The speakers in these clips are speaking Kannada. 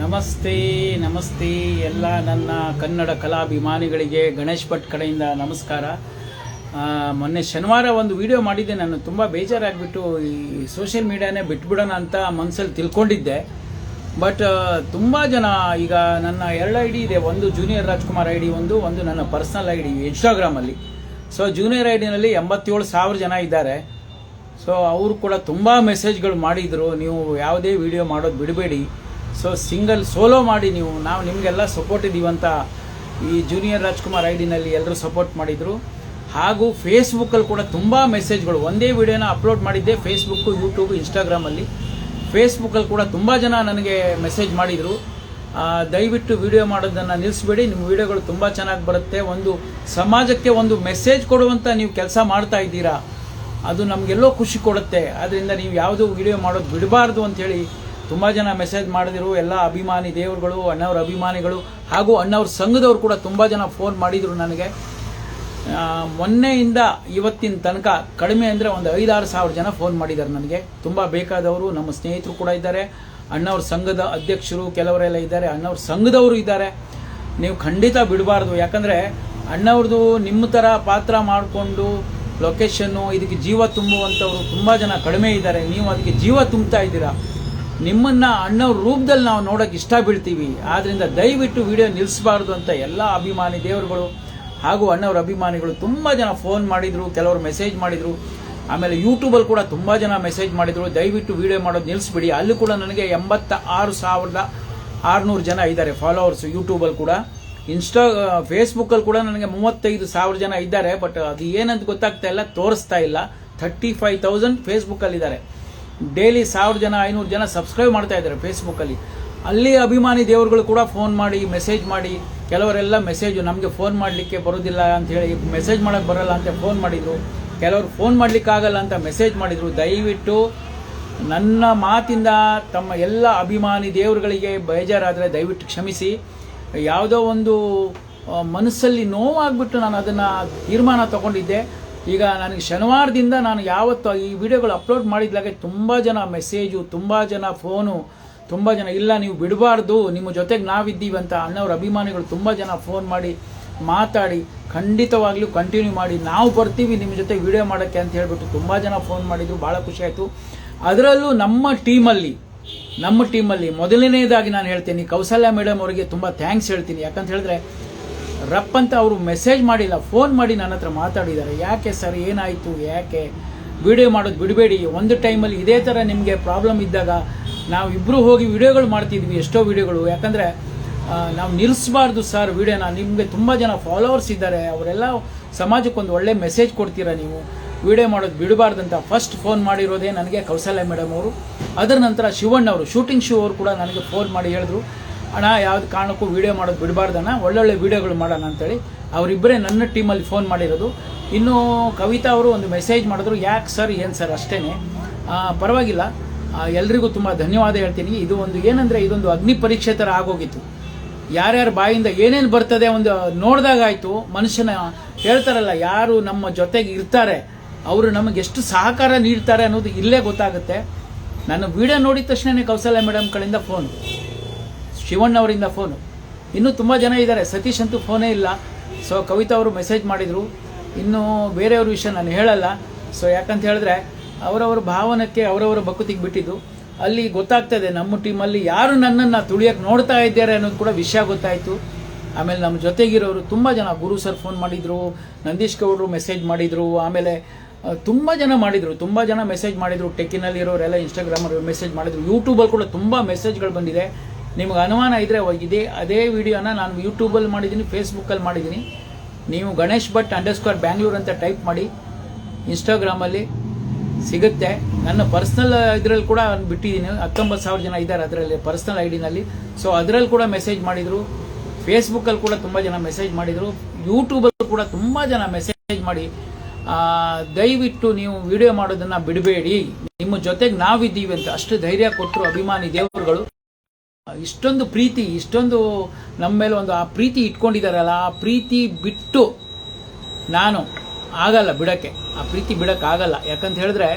ನಮಸ್ತೆ ನಮಸ್ತೆ ಎಲ್ಲ ನನ್ನ ಕನ್ನಡ ಕಲಾಭಿಮಾನಿಗಳಿಗೆ ಗಣೇಶ್ ಭಟ್ ಕಡೆಯಿಂದ ನಮಸ್ಕಾರ. ಮೊನ್ನೆ ಶನಿವಾರ ಒಂದು ವಿಡಿಯೋ ಮಾಡಿದ್ದೆ, ನಾನು ತುಂಬ ಬೇಜಾರಾಗಿಬಿಟ್ಟು ಈ ಸೋಷಿಯಲ್ ಮೀಡಿಯಾನೇ ಬಿಟ್ಬಿಡೋಣ ಅಂತ ಮನಸ್ಸಲ್ಲಿ ತಿಳ್ಕೊಂಡಿದ್ದೆ. ಬಟ್ ತುಂಬ ಜನ ಈಗ ನನ್ನ ಎರಡು ಐ ಇದೆ, ಒಂದು ಜೂನಿಯರ್ ರಾಜ್ಕುಮಾರ್ ಐ ಡಿ ಒಂದು ಒಂದು ನನ್ನ ಪರ್ಸ್ನಲ್ ಐ ಡಿ ಇನ್ಸ್ಟಾಗ್ರಾಮಲ್ಲಿ ಸೊ ಜೂನಿಯರ್ ಐ ಡಿನಲ್ಲಿ ಎಂಬತ್ತೇಳು ಸಾವಿರ ಜನ ಇದ್ದಾರೆ. ಸೊ ಅವರು ಕೂಡ ತುಂಬ ಮೆಸೇಜ್ಗಳು ಮಾಡಿದರು, ನೀವು ಯಾವುದೇ ವಿಡಿಯೋ ಮಾಡೋದು ಬಿಡಬೇಡಿ. ಸೊ ಸಿಂಗಲ್ ಸೋಲೋ ಮಾಡಿ ನೀವು, ನಾವು ನಿಮಗೆಲ್ಲ ಸಪೋರ್ಟ್ ಅಂತ ಈ ಜೂನಿಯರ್ ರಾಜ್ಕುಮಾರ್ ಐ ಡಿನಲ್ಲಿ ಎಲ್ಲರೂ ಸಪೋರ್ಟ್ ಮಾಡಿದರು. ಹಾಗೂ ಫೇಸ್ಬುಕ್ಕಲ್ಲಿ ಕೂಡ ತುಂಬ ಮೆಸೇಜ್ಗಳು ಒಂದೇ ವಿಡಿಯೋನ ಅಪ್ಲೋಡ್ ಮಾಡಿದ್ದೆ ಫೇಸ್ಬುಕ್ಕು ಯೂಟ್ಯೂಬ್ ಇನ್ಸ್ಟಾಗ್ರಾಮಲ್ಲಿ ಫೇಸ್ಬುಕ್ಕಲ್ಲಿ ಕೂಡ ತುಂಬ ಜನ ನನಗೆ ಮೆಸೇಜ್ ಮಾಡಿದರು. ದಯವಿಟ್ಟು ವಿಡಿಯೋ ಮಾಡೋದನ್ನು ನಿಲ್ಲಿಸ್ಬೇಡಿ ನಿಮ್ಮ ವಿಡಿಯೋಗಳು ತುಂಬ ಚೆನ್ನಾಗಿ ಬರುತ್ತೆ. ಒಂದು ಸಮಾಜಕ್ಕೆ ಒಂದು ಮೆಸೇಜ್ ಕೊಡುವಂಥ ನೀವು ಕೆಲಸ ಮಾಡ್ತಾ ಇದ್ದೀರಾ, ಅದು ನಮಗೆಲ್ಲೋ ಖುಷಿ ಕೊಡುತ್ತೆ. ಅದರಿಂದ ನೀವು ಯಾವುದು ವಿಡಿಯೋ ಮಾಡೋದು ಬಿಡಬಾರ್ದು ಅಂಥೇಳಿ ತುಂಬ ಜನ ಮೆಸೇಜ್ ಮಾಡಿದ್ರು, ಎಲ್ಲ ಅಭಿಮಾನಿ ದೇವರುಗಳು, ಅಣ್ಣವ್ರ ಅಭಿಮಾನಿಗಳು ಹಾಗೂ ಅಣ್ಣವ್ರ ಸಂಘದವ್ರು ಕೂಡ ತುಂಬ ಜನ ಫೋನ್ ಮಾಡಿದರು ನನಗೆ. ಮೊನ್ನೆಯಿಂದ ಇವತ್ತಿನ ತನಕ ಕಡಿಮೆ ಅಂದರೆ ಒಂದು ಐದಾರು ಸಾವಿರ ಜನ ಫೋನ್ ಮಾಡಿದ್ದಾರೆ ನನಗೆ. ತುಂಬ ಬೇಕಾದವರು, ನಮ್ಮ ಸ್ನೇಹಿತರು ಕೂಡ ಇದ್ದಾರೆ. ಅಣ್ಣವ್ರ ಸಂಘದ ಅಧ್ಯಕ್ಷರು ಕೆಲವರೆಲ್ಲ ಇದ್ದಾರೆ, ಅಣ್ಣವ್ರ ಸಂಘದವರು ಇದ್ದಾರೆ. ನೀವು ಖಂಡಿತ ಬಿಡಬಾರ್ದು. ಯಾಕಂದರೆ ಅಣ್ಣವ್ರದ್ದು ನಿಮ್ಮ ಥರ ಪಾತ್ರ ಮಾಡಿಕೊಂಡು ಲೊಕೇಶನ್ನು ಇದಕ್ಕೆ ಜೀವ ತುಂಬುವಂಥವ್ರು ತುಂಬ ಜನ ಕಡಿಮೆ ಇದ್ದಾರೆ. ನೀವು ಅದಕ್ಕೆ ಜೀವ ತುಂಬ್ತಾ ಇದ್ದೀರಾ? ನಿಮ್ಮನ್ನ ಅಣ್ಣವ್ರ ರೂಪದಲ್ಲಿ ನಾವು ನೋಡೋಕೆ ಇಷ್ಟ ಬೀಳ್ತೀವಿ. ಆದ್ರಿಂದ ದಯವಿಟ್ಟು ವಿಡಿಯೋ ನಿಲ್ಲಿಸಬಾರ್ದು ಅಂತ ಎಲ್ಲ ಅಭಿಮಾನಿ ದೇವರುಗಳು ಹಾಗೂ ಅಣ್ಣವ್ರ ಅಭಿಮಾನಿಗಳು ತುಂಬ ಜನ ಫೋನ್ ಮಾಡಿದ್ರು, ಕೆಲವರು ಮೆಸೇಜ್ ಮಾಡಿದ್ರು. ಆಮೇಲೆ ಯೂಟ್ಯೂಬಲ್ಲಿ ಕೂಡ ತುಂಬ ಜನ ಮೆಸೇಜ್ ಮಾಡಿದ್ರು. ದಯವಿಟ್ಟು ವಿಡಿಯೋ ಮಾಡೋದು ನಿಲ್ಲಿಸ್ಬಿಡಿ ಅಲ್ಲಿ ಕೂಡ ನನಗೆ ಎಂಬತ್ತ ಆರು ಸಾವಿರದ ಆರುನೂರು ಜನ ಇದ್ದಾರೆ ಫಾಲೋವರ್ಸ್ ಯೂಟ್ಯೂಬಲ್ಲಿ ಕೂಡ. ಇನ್ಸ್ಟಾ ಫೇಸ್ಬುಕ್ಕಲ್ಲಿ ಕೂಡ ನನಗೆ ಮೂವತ್ತೈದು ಸಾವಿರ ಜನ ಇದ್ದಾರೆ. ಬಟ್ ಅದು ಏನಂತ ಗೊತ್ತಾಗ್ತಾ ಇಲ್ಲ, ತೋರಿಸ್ತಾ ಇಲ್ಲ. ಥರ್ಟಿ ಫೈವ್ ತೌಸಂಡ್ ಫೇಸ್ಬುಕ್ಕಲ್ಲಿ ಇದ್ದಾರೆ ಡೈಲಿ ಸಾವಿರ ಜನ, ಐನೂರು ಜನ ಸಬ್ಸ್ಕ್ರೈಬ್ ಮಾಡ್ತಾ ಇದ್ದಾರೆ ಫೇಸ್ಬುಕ್ಕಲ್ಲಿ ಅಲ್ಲಿ. ಅಭಿಮಾನಿ ದೇವರುಗಳು ಕೂಡ ಫೋನ್ ಮಾಡಿ ಮೆಸೇಜ್ ಮಾಡಿ. ಕೆಲವರೆಲ್ಲ ಮೆಸೇಜು ನಮಗೆ ಫೋನ್ ಮಾಡಲಿಕ್ಕೆ ಬರೋದಿಲ್ಲ ಅಂತ ಹೇಳಿ ಮೆಸೇಜ್ ಮಾಡೋಕ್ಕೆ ಬರಲ್ಲ ಅಂತ ಫೋನ್ ಮಾಡಿದರು. ಕೆಲವರು ಫೋನ್ ಮಾಡಲಿಕ್ಕಾಗಲ್ಲ ಅಂತ ಮೆಸೇಜ್ ಮಾಡಿದರು. ದಯವಿಟ್ಟು ನನ್ನ ಮಾತಿಂದ ತಮ್ಮ ಎಲ್ಲ ಅಭಿಮಾನಿ ದೇವರುಗಳಿಗೆ ಬೇಜಾರಾದರೆ ದಯವಿಟ್ಟು ಕ್ಷಮಿಸಿ. ಯಾವುದೋ ಒಂದು ಮನಸ್ಸಲ್ಲಿ ನೋವಾಗ್ಬಿಟ್ಟು ನಾನು ಅದನ್ನು ತೀರ್ಮಾನ ತಗೊಂಡಿದ್ದೆ. ಈಗ ನನಗೆ ಶನಿವಾರದಿಂದ ನಾನು ಯಾವತ್ತು ಈ ವಿಡಿಯೋಗಳು ಅಪ್ಲೋಡ್ ಮಾಡಿದ್ಲಾಗೆ ತುಂಬ ಜನ ಮೆಸೇಜು ತುಂಬ ಜನ ಫೋನು ತುಂಬ ಜನ ಇಲ್ಲ, ನೀವು ಬಿಡಬಾರ್ದು, ನಿಮ್ಮ ಜೊತೆಗೆ ನಾವಿದ್ದೀವಿ ಅಂತ ಅಣ್ಣವ್ರ ಅಭಿಮಾನಿಗಳು ತುಂಬ ಜನ ಫೋನ್ ಮಾಡಿ, ಮಾತಾಡಿ, ಖಂಡಿತವಾಗ್ಲೂ ಕಂಟಿನ್ಯೂ ಮಾಡಿ, ನಾವು ಬರ್ತೀವಿ ನಿಮ್ಮ ಜೊತೆ ವಿಡಿಯೋ ಮಾಡೋಕ್ಕೆ ಅಂತ ಹೇಳ್ಬಿಟ್ಟು ತುಂಬ ಜನ ಫೋನ್ ಮಾಡಿದ್ರು, ಭಾಳ ಆಯಿತು. ಅದರಲ್ಲೂ ನಮ್ಮ ಟೀಮಲ್ಲಿ ನಮ್ಮ ಟೀಮಲ್ಲಿ ಮೊದಲನೇದಾಗಿ ನಾನು ಹೇಳ್ತೀನಿ, ಕೌಸಲ್ಯ ಮೇಡಮ್ ಅವರಿಗೆ ತುಂಬ ಥ್ಯಾಂಕ್ಸ್ ಹೇಳ್ತೀನಿ. ಯಾಕಂತ ಹೇಳಿದ್ರೆ ರಪ್ ಅಂತ ಅವರು ಮೆಸೇಜ್ ಮಾಡಿಲ್ಲ ಫೋನ್ ಮಾಡಿ ನನ್ನ ಹತ್ರ ಮಾತಾಡಿದ್ದಾರೆ. ಯಾಕೆ ಸರ್ ಏನಾಯಿತು? ಯಾಕೆ? ವಿಡಿಯೋ ಮಾಡೋದು ಬಿಡಬೇಡಿ. ಒಂದು ಟೈಮಲ್ಲಿ ಇದೇ ಥರ ನಿಮಗೆ ಪ್ರಾಬ್ಲಮ್ ಇದ್ದಾಗ ನಾವು ಇಬ್ಬರು ಹೋಗಿ ವಿಡಿಯೋಗಳು ಮಾಡ್ತಿದ್ವಿ, ಎಷ್ಟೋ ವಿಡಿಯೋಗಳು ಯಾಕಂದರೆ ನಾವು ನಿಲ್ಲಿಸಬಾರ್ದು ಸರ್ ವಿಡಿಯೋನ ನಿಮಗೆ ತುಂಬ ಜನ ಫಾಲೋವರ್ಸ್ ಇದ್ದಾರೆ. ಅವರೆಲ್ಲ ಸಮಾಜಕ್ಕೊಂದು ಒಳ್ಳೆ ಮೆಸೇಜ್ ಕೊಡ್ತೀರಾ ನೀವು? ವಿಡಿಯೋ ಮಾಡೋದು ಬಿಡಬಾರ್ದಂತ ಫಸ್ಟ್ ಫೋನ್ ಮಾಡಿರೋದೇ ನನಗೆ ಕೌಶಲ್ಯ ಮೇಡಮ್ ಅವರು. ಅದರ ನಂತರ ಶಿವಣ್ಣ ಅವರು ಶೂಟಿಂಗ್ ಶೋ ಅವರು ಕೂಡ ನನಗೆ ಫೋನ್ ಮಾಡಿ ಹೇಳಿದ್ರು. ಅಣ್ಣ, ಯಾವ್ದು ಕಾರಣಕ್ಕೂ ವಿಡಿಯೋ ಮಾಡೋದು ಬಿಡಬಾರ್ದಣ್ಣ ಒಳ್ಳೊಳ್ಳೆ ವಿಡಿಯೋಗಳು ಮಾಡೋಣ ಅಂತೇಳಿ ಅವರಿಬ್ಬರೇ ನನ್ನ ಟೀಮಲ್ಲಿ ಫೋನ್ ಮಾಡಿರೋದು. ಇನ್ನು ಕವಿತಾ ಅವರು ಒಂದು ಮೆಸೇಜ್ ಮಾಡಿದ್ರು. ಯಾಕೆ ಸರ್ ಏನು ಸರ್ ಅಷ್ಟೇ ಪರವಾಗಿಲ್ಲ. ಎಲ್ರಿಗೂ ತುಂಬ ಧನ್ಯವಾದ ಹೇಳ್ತೀನಿ. ಇದು ಒಂದು ಏನಂದರೆ ಇದೊಂದು ಅಗ್ನಿ ಪರೀಕ್ಷೆ ಥರ ಆಗೋಗಿತ್ತು. ಯಾರ್ಯಾರ ಬಾಯಿಂದ ಏನೇನು ಬರ್ತದೆ ಒಂದು ನೋಡಿದಾಗಾಯಿತು ಮನುಷ್ಯನ ಹೇಳ್ತಾರಲ್ಲ, ಯಾರು ನಮ್ಮ ಜೊತೆಗೆ ಇರ್ತಾರೆ, ಅವರು ನಮಗೆ ಎಷ್ಟು ಸಹಕಾರ ನೀಡ್ತಾರೆ ಅನ್ನೋದು ಇಲ್ಲೇ ಗೊತ್ತಾಗುತ್ತೆ. ನಾನು ವಿಡಿಯೋ ನೋಡಿದ ತಕ್ಷಣನೇ ಕೌಶಲ್ಯ ಮೇಡಮ್ ಕಡೆಯಿಂದ ಫೋನು ಶಿವಣ್ಣ ಅವರಿಂದ ಫೋನು ಇನ್ನೂ ತುಂಬ ಜನ ಇದ್ದಾರೆ. ಸತೀಶ್ ಅಂತೂ ಫೋನೇ ಇಲ್ಲ. ಸೊ ಕವಿತಾ ಅವರು ಮೆಸೇಜ್ ಮಾಡಿದರು. ಇನ್ನು ಬೇರೆಯವ್ರ ವಿಷಯ ನಾನು ಹೇಳಲ್ಲ. ಸೊ ಯಾಕಂತ ಹೇಳಿದ್ರೆ, ಅವರವರ ಭಾವನಕ್ಕೆ ಅವರವರ ಬಕುತಿಗೆ ಬಿಟ್ಟಿದ್ದು. ಅಲ್ಲಿ ಗೊತ್ತಾಗ್ತದೆ ನಮ್ಮ ಟೀಮಲ್ಲಿ ಯಾರು ನನ್ನನ್ನು ತುಳಿಯೋಕೆ ನೋಡ್ತಾ ಇದ್ದಾರೆ ಅನ್ನೋದು ಕೂಡ ವಿಷಯ ಗೊತ್ತಾಯಿತು. ಆಮೇಲೆ ನಮ್ಮ ಜೊತೆಗಿರೋರು ತುಂಬ ಜನ, ಗುರು ಸರ್ ಫೋನ್ ಮಾಡಿದರು, ನಂದೀಶ್ ಗೌಡರು ಮೆಸೇಜ್ ಮಾಡಿದರು, ಆಮೇಲೆ ತುಂಬ ಜನ ಮಾಡಿದರು. ತುಂಬ ಜನ ಮೆಸೇಜ್ ಮಾಡಿದರು. ಟೆಕ್ಕಿನಲ್ಲಿರೋರೆಲ್ಲ ಇನ್ಸ್ಟಾಗ್ರಾಮಲ್ಲಿ ಮೆಸೇಜ್ ಮಾಡಿದರು. ಯೂಟ್ಯೂಬಲ್ಲಿ ಕೂಡ ತುಂಬ ಮೆಸೇಜ್ಗಳು ಬಂದಿದೆ. ನಿಮ್ಗೆ ಅನುಮಾನ ಇದ್ದರೆ ಇದೇ, ಅದೇ ವಿಡಿಯೋನ ನಾನು ಯೂಟ್ಯೂಬಲ್ಲಿ ಮಾಡಿದ್ದೀನಿ ಫೇಸ್ಬುಕ್ಕಲ್ಲಿ ಮಾಡಿದ್ದೀನಿ. ನೀವು ಗಣೇಶ್ ಭಟ್ ಅಂಡರ್ಸ್ಕೋರ್ ಬ್ಯಾಂಗ್ಳೂರ್ ಅಂತ ಟೈಪ್ ಮಾಡಿ ಇನ್ಸ್ಟಾಗ್ರಾಮಲ್ಲಿ ಸಿಗುತ್ತೆ. ನನ್ನ ಪರ್ಸ್ನಲ್ ಇದರಲ್ಲಿ ಕೂಡ ಬಿಟ್ಟಿದ್ದೀನಿ. ಹತ್ತೊಂಬತ್ತು ಸಾವಿರ ಜನ ಇದ್ದಾರೆ ಅದರಲ್ಲಿ ಪರ್ಸ್ನಲ್ ಐ ಡಿನಲ್ಲಿ ಸೊ ಅದರಲ್ಲಿ ಕೂಡ ಮೆಸೇಜ್ ಮಾಡಿದರು. ಫೇಸ್ಬುಕ್ಕಲ್ಲಿ ಕೂಡ ತುಂಬ ಜನ ಮೆಸೇಜ್ ಮಾಡಿದರು. ಯೂಟ್ಯೂಬಲ್ಲಿ ಕೂಡ ತುಂಬ ಜನ ಮೆಸೇಜ್ ಮಾಡಿ ದಯವಿಟ್ಟು ನೀವು ವಿಡಿಯೋ ಮಾಡೋದನ್ನು ಬಿಡಬೇಡಿ. ನಿಮ್ಮ ಜೊತೆಗೆ ನಾವಿದ್ದೀವಿ ಅಂತ ಅಷ್ಟು ಧೈರ್ಯ ಕೊಟ್ಟರು ಅಭಿಮಾನಿ ದೇವರುಗಳು. ಇಷ್ಟೊಂದು ಪ್ರೀತಿ, ಇಷ್ಟೊಂದು ನಮ್ಮ ಮೇಲೆ ಒಂದು ಆ ಪ್ರೀತಿ ಇಟ್ಕೊಂಡಿದ್ದಾರಲ್ಲ ಆ ಪ್ರೀತಿ ಬಿಟ್ಟು ನಾನು ಆಗಲ್ಲ ಬಿಡೋಕ್ಕೆ. ಆ ಪ್ರೀತಿ ಬಿಡೋಕ್ಕಾಗಲ್ಲ. ಯಾಕಂತ ಹೇಳಿದ್ರೆ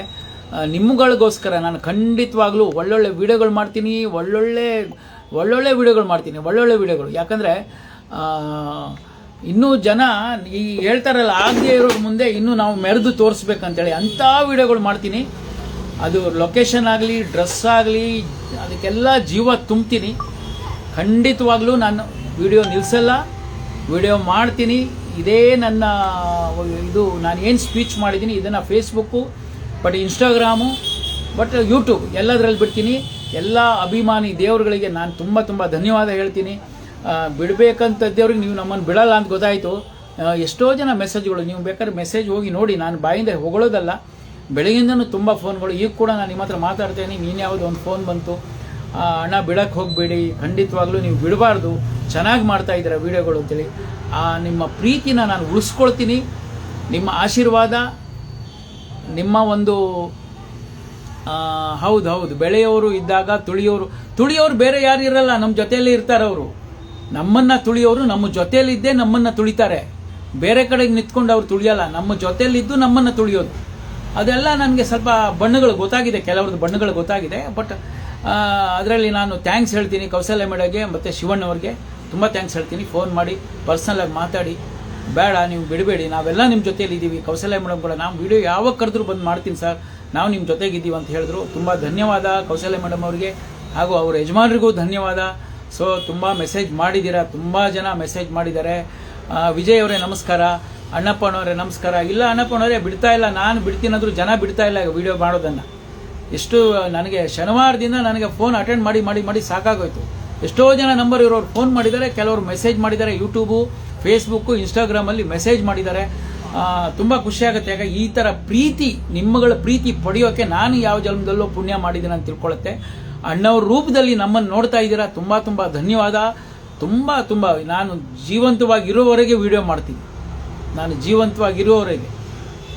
ನಿಮ್ಮಗಳಿಗೋಸ್ಕರ ನಾನು ಖಂಡಿತವಾಗ್ಲೂ ಒಳ್ಳೊಳ್ಳೆ ವಿಡಿಯೋಗಳು ಮಾಡ್ತೀನಿ, ಒಳ್ಳೊಳ್ಳೆ ಒಳ್ಳೊಳ್ಳೆ ವಿಡಿಯೋಗಳು ಮಾಡ್ತೀನಿ, ಒಳ್ಳೊಳ್ಳೆ ವಿಡಿಯೋಗಳು. ಯಾಕಂದರೆ ಇನ್ನೂ ಜನ ಈ ಹೇಳ್ತಾರಲ್ಲ, ಆಗದೆ ಇರೋ ಮುಂದೆ ಇನ್ನೂ ನಾವು ಮೆರೆದು ತೋರಿಸ್ಬೇಕಂತೇಳಿ ಅಂಥ ವಿಡಿಯೋಗಳು ಮಾಡ್ತೀನಿ. ಅದು ಲೊಕೇಶನ್ ಆಗಲಿ ಡ್ರೆಸ್ ಆಗಲಿ, ಅದಕ್ಕೆಲ್ಲ ಜೀವ ತುಂಬ್ತೀನಿ. ಖಂಡಿತವಾಗ್ಲೂ ನಾನು ವಿಡಿಯೋ ನಿಲ್ಲಿಸಲ್ಲ ವಿಡಿಯೋ ಮಾಡ್ತೀನಿ. ಇದೇ ನನ್ನ, ಇದು ನಾನು ಏನು ಸ್ಪೀಚ್ ಮಾಡಿದ್ದೀನಿ, ಇದನ್ನು Facebook but Instagram but YouTube ಎಲ್ಲದರಲ್ಲಿ ಬಿಡ್ತೀನಿ. ಎಲ್ಲ ಅಭಿಮಾನಿ ದೇವರುಗಳಿಗೆ ನಾನು ತುಂಬ ತುಂಬ ಧನ್ಯವಾದ ಹೇಳ್ತೀನಿ. ಬಿಡಬೇಕಂತ ದೇವ್ರಿಗೆ ನೀವು ನಮ್ಮನ್ನು ಬಿಡಲ್ಲ ಅಂತ ಗೊತ್ತಾಯಿತು. ಎಷ್ಟೋ ಜನ ಮೆಸೇಜ್ಗಳು ನೀವು ಬೇಕಾದ್ರೆ ಮೆಸೇಜ್ ಹೋಗಿ ನೋಡಿ. ನಾನು ಬಾಯಿಂದ ಹೊಗಳೋದಲ್ಲ. ಬೆಳಗಿಂದನೂ ತುಂಬ ಫೋನ್ಗಳು. ಈಗ ಕೂಡ ನಾನು ನಿಮ್ಮ ಹತ್ರ ಮಾತಾಡ್ತೇನೆ. ನೀನು ಯಾವುದೋ ಒಂದು ಫೋನ್ ಬಂತು. ಹಣ ಬಿಡಕ್ಕೆ ಹೋಗಬೇಡಿ. ಖಂಡಿತವಾಗ್ಲೂ ನೀವು ಬಿಡಬಾರ್ದು. ಚೆನ್ನಾಗಿ ಮಾಡ್ತಾ ಇದ್ದೀರಾ ವೀಡಿಯೋಗಳು ಅಂತೇಳಿ. ಆ, ನಿಮ್ಮ ಪ್ರೀತಿನ ನಾನು ಉಳಿಸ್ಕೊಳ್ತೀನಿ. ನಿಮ್ಮ ಆಶೀರ್ವಾದ, ನಿಮ್ಮ ಒಂದು ಹೌದು ಹೌದು. ಬೆಳೆಯೋರು ಇದ್ದಾಗ ತುಳಿಯೋರು. ತುಳಿಯೋರು ಬೇರೆ ಯಾರು ಇರಲ್ಲ. ನಮ್ಮ ಜೊತೆಯಲ್ಲೇ ಇರ್ತಾರೆ ಅವರು. ನಮ್ಮನ್ನ ತುಳಿಯೋರು ನಮ್ಮ ಜೊತೆಯಲ್ಲಿದ್ದೇ ನಮ್ಮನ್ನ ತುಳಿತಾರೆ. ಬೇರೆ ಕಡೆಗೆ ನಿಂತ್ಕೊಂಡು ಅವ್ರು ತುಳಿಯಲ್ಲ. ನಮ್ಮ ಜೊತೆಯಲ್ಲಿದ್ದು ನಮ್ಮನ್ನ ತುಳಿಯೋದು. ಅದೆಲ್ಲ ನನಗೆ ಸ್ವಲ್ಪ ಬಣ್ಣಗಳು ಗೊತ್ತಾಗಿದೆ, ಕೆಲವ್ರದ್ದು ಬಣ್ಣಗಳು ಗೊತ್ತಾಗಿದೆ ಬಟ್ ಅದರಲ್ಲಿ ನಾನು ಥ್ಯಾಂಕ್ಸ್ ಹೇಳ್ತೀನಿ ಕೌಶಲ್ಯ ಮೇಡಗೆ ಮತ್ತು ಶಿವಣ್ಣವ್ರಿಗೆ ತುಂಬ ಥ್ಯಾಂಕ್ಸ್ ಹೇಳ್ತೀನಿ. ಫೋನ್ ಮಾಡಿ ಪರ್ಸ್ನಲಾಗಿ ಮಾತಾಡಿ. ಬೇಡ, ನೀವು ಬಿಡಬೇಡಿ. ನಾವೆಲ್ಲ ನಿಮ್ಮ ಜೊತೆಯಲ್ಲಿ ಇದ್ದೀವಿ ಕೌಶಲ್ಯ ಮೇಡಮ್ ಕೂಡ ನಾವು ವಿಡಿಯೋ ಯಾವಾಗ ಕರೆದ್ರು ಬಂದು ಮಾಡ್ತೀನಿ ಸರ್. ನಾವು ನಿಮ್ಮ ಜೊತೆಗಿದ್ದೀವಿ ಅಂತ ಹೇಳಿದ್ರು. ತುಂಬ ಧನ್ಯವಾದ ಕೌಶಲ್ಯ ಮೇಡಮ್ ಅವರಿಗೆ. ಹಾಗೂ ಅವ್ರ ಯಜಮಾನರಿಗೂ ಧನ್ಯವಾದ. ಸೊ ತುಂಬ ಮೆಸೇಜ್ ಮಾಡಿದ್ದೀರಾ. ತುಂಬ ಜನ ಮೆಸೇಜ್ ಮಾಡಿದ್ದಾರೆ. ವಿಜಯ್ ಅವರೇ ನಮಸ್ಕಾರ. ಅಣ್ಣಪ್ಪನವರೇ ನಮಸ್ಕಾರ. ಇಲ್ಲ ಅಣ್ಣಪ್ಪನವರೇ, ಬಿಡ್ತಾ ಇಲ್ಲ. ನಾನು ಬಿಡ್ತೀನಾದ್ರೂ ಜನ ಬಿಡ್ತಾ ಇಲ್ಲ ವಿಡಿಯೋ ಮಾಡೋದನ್ನು. ಎಷ್ಟು, ನನಗೆ ಶನಿವಾರದಿಂದ ನನಗೆ ಫೋನ್ ಅಟೆಂಡ್ ಮಾಡಿ ಮಾಡಿ ಮಾಡಿ ಸಾಕಾಗೋಯ್ತು. ಎಷ್ಟೋ ಜನ ನಂಬರ್ ಇರೋರು ಫೋನ್ ಮಾಡಿದ್ದಾರೆ, ಕೆಲವರು ಮೆಸೇಜ್ ಮಾಡಿದ್ದಾರೆ ಯೂಟ್ಯೂಬು ಫೇಸ್ಬುಕ್ಕು ಇನ್ಸ್ಟಾಗ್ರಾಮಲ್ಲಿ ಮೆಸೇಜ್ ಮಾಡಿದ್ದಾರೆ. ತುಂಬ ಖುಷಿಯಾಗುತ್ತೆ ಯಾಕೆ ಈ ಥರ ಪ್ರೀತಿ, ನಿಮ್ಮಗಳ ಪ್ರೀತಿ ಪಡೆಯೋಕ್ಕೆ ನಾನು ಯಾವ ಜನ್ಮದಲ್ಲೂ ಪುಣ್ಯ ಮಾಡಿದ್ದೀನಿ ಅಂತ ತಿಳ್ಕೊಳ್ಳುತ್ತೆ ಅಣ್ಣವ್ರ ರೂಪದಲ್ಲಿ ನಮ್ಮನ್ನು ನೋಡ್ತಾ ಇದ್ದೀರಾ, ತುಂಬ ತುಂಬ ಧನ್ಯವಾದ. ತುಂಬ ತುಂಬ, ನಾನು ಜೀವಂತವಾಗಿರೋವರೆಗೆ ವಿಡಿಯೋ ಮಾಡ್ತೀನಿ. ನಾನು ಜೀವಂತವಾಗಿರುವವರೆಗೆ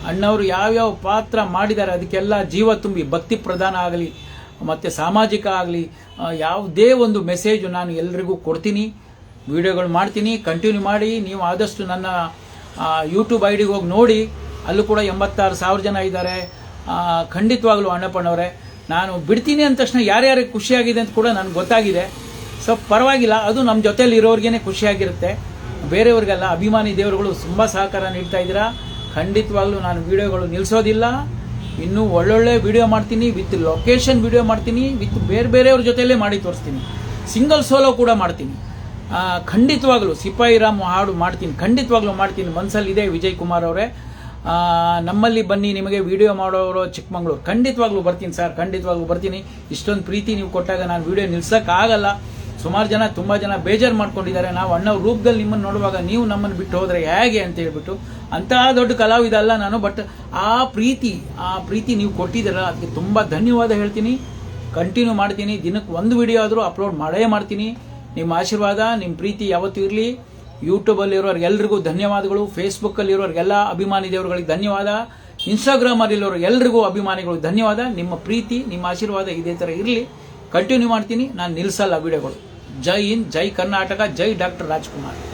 ಅಣ್ಣವರು ಯಾವ್ಯಾವ ಪಾತ್ರ ಮಾಡಿದ್ದಾರೆ ಅದಕ್ಕೆಲ್ಲ ಜೀವ ತುಂಬಿ, ಭಕ್ತಿ ಪ್ರಧಾನ ಆಗಲಿ, ಮತ್ತು ಸಾಮಾಜಿಕ ಆಗಲಿ ಯಾವುದೇ ಒಂದು ಮೆಸೇಜು ನಾನು ಎಲ್ರಿಗೂ ಕೊಡ್ತೀನಿ. ವಿಡಿಯೋಗಳು ಮಾಡ್ತೀನಿ, ಕಂಟಿನ್ಯೂ ಮಾಡಿ. ನೀವು ಆದಷ್ಟು ನನ್ನ ಯೂಟ್ಯೂಬ್ ಐ ಡಿಗೆ ಹೋಗಿ ನೋಡಿ. ಅಲ್ಲೂ ಕೂಡ ಎಂಬತ್ತಾರು ಸಾವಿರ ಜನ ಇದ್ದಾರೆ. ಖಂಡಿತವಾಗಲೂ ಅಣ್ಣಪ್ಪನವರೇ, ನಾನು ಬಿಡ್ತೀನಿ ಅಂದ ತಕ್ಷಣ ಯಾರ್ಯಾರಿಗೆ ಖುಷಿಯಾಗಿದೆ ಅಂತ ಕೂಡ ನನಗೆ ಗೊತ್ತಾಗಿದೆ. ಸೊ ಪರವಾಗಿಲ್ಲ, ಅದು ನಮ್ಮ ಜೊತೆಯಲ್ಲಿ ಇರೋರಿಗೇ ಖುಷಿಯಾಗಿರುತ್ತೆ. ಬೇರೆಯವ್ರಿಗೆಲ್ಲ ಅಭಿಮಾನಿ ದೇವರುಗಳು ತುಂಬ ಸಹಕಾರ ನೀಡ್ತಾ ಇದ್ದೀರಾ? ಖಂಡಿತವಾಗ್ಲೂ ನಾನು ವಿಡಿಯೋಗಳು ನಿಲ್ಲಿಸೋದಿಲ್ಲ ಇನ್ನೂ ಒಳ್ಳೊಳ್ಳೆ ವಿಡಿಯೋ ಮಾಡ್ತೀನಿ, ವಿತ್ ಲೊಕೇಶನ್ ವಿಡಿಯೋ ಮಾಡ್ತೀನಿ, ವಿತ್ ಬೇರೆ ಬೇರೆಯವ್ರ ಜೊತೆಯಲ್ಲೇ ಮಾಡಿ ತೋರಿಸ್ತೀನಿ. ಸಿಂಗಲ್ ಸೋಲೋ ಕೂಡ ಮಾಡ್ತೀನಿ. ಖಂಡಿತವಾಗ್ಲೂ ಸಿಪಾಯಿ ರಾಮ್ ಹಾಡು ಮಾಡ್ತೀನಿ, ಖಂಡಿತವಾಗ್ಲೂ ಮಾಡ್ತೀನಿ. ಮನಸ್ಸಲ್ಲಿದೆ ವಿಜಯ್ ಕುಮಾರ್ ಅವರೇ. ನಮ್ಮಲ್ಲಿ ಬನ್ನಿ, ನಿಮಗೆ ವಿಡಿಯೋ ಮಾಡೋರು ಚಿಕ್ಕಮಂಗ್ಳೂರು. ಖಂಡಿತವಾಗ್ಲೂ ಬರ್ತೀನಿ ಸರ್, ಖಂಡಿತವಾಗ್ಲೂ ಬರ್ತೀನಿ. ಇಷ್ಟೊಂದು ಪ್ರೀತಿ ನೀವು ಕೊಟ್ಟಾಗ ನಾನು ವಿಡಿಯೋ ನಿಲ್ಸೋಕ್ಕಾಗಲ್ಲ. ಸುಮಾರು ಜನ ತುಂಬ ಜನ ಬೇಜಾರು ಮಾಡ್ಕೊಂಡಿದ್ದಾರೆ. ನಾವು ಅಣ್ಣ ರೂಪದಲ್ಲಿ ನಿಮ್ಮನ್ನು ನೋಡುವಾಗ ನೀವು ನಮ್ಮನ್ನು ಬಿಟ್ಟು ಹೋದರೆ ಹೇಗೆ ಅಂತ ಹೇಳ್ಬಿಟ್ಟು ಅಂತಹ ದೊಡ್ಡ ಕಲಾವಿದ ಅಲ್ಲ ನಾನು ಬಟ್ ಆ ಪ್ರೀತಿ ಆ ಪ್ರೀತಿ ನೀವು ಕೊಟ್ಟಿದ್ದೀರ, ಅದಕ್ಕೆ ತುಂಬ ಧನ್ಯವಾದ ಹೇಳ್ತೀನಿ. ಕಂಟಿನ್ಯೂ ಮಾಡ್ತೀನಿ. ದಿನಕ್ಕೆ ಒಂದು ವಿಡಿಯೋ ಆದರೂ ಅಪ್ಲೋಡ್ ಮಾಡೇ ಮಾಡ್ತೀನಿ. ನಿಮ್ಮ ಆಶೀರ್ವಾದ, ನಿಮ್ಮ ಪ್ರೀತಿ ಯಾವತ್ತೂ ಇರಲಿ. ಯೂಟ್ಯೂಬಲ್ಲಿರೋರಿಗೆಲ್ರಿಗೂ ಧನ್ಯವಾದಗಳು. ಫೇಸ್ಬುಕ್ಕಲ್ಲಿರೋರಿಗೆಲ್ಲ ಅಭಿಮಾನಿ ದೇವರುಗಳಿಗೆ ಧನ್ಯವಾದ. ಇನ್ಸ್ಟಾಗ್ರಾಮಲ್ಲಿರೋರು ಎಲ್ರಿಗೂ ಅಭಿಮಾನಿಗಳು ಧನ್ಯವಾದ. ನಿಮ್ಮ ಪ್ರೀತಿ, ನಿಮ್ಮ ಆಶೀರ್ವಾದ ಇದೇ ಥರ ಇರಲಿ. ಕಂಟಿನ್ಯೂ ಮಾಡ್ತೀನಿ. ನಾನು ನಿಲ್ಲಿಸಲ್ಲ ವಿಡಿಯೋಗಳು जय हिंद जय कर्नाटका जय डॉक्टर राजकुमार।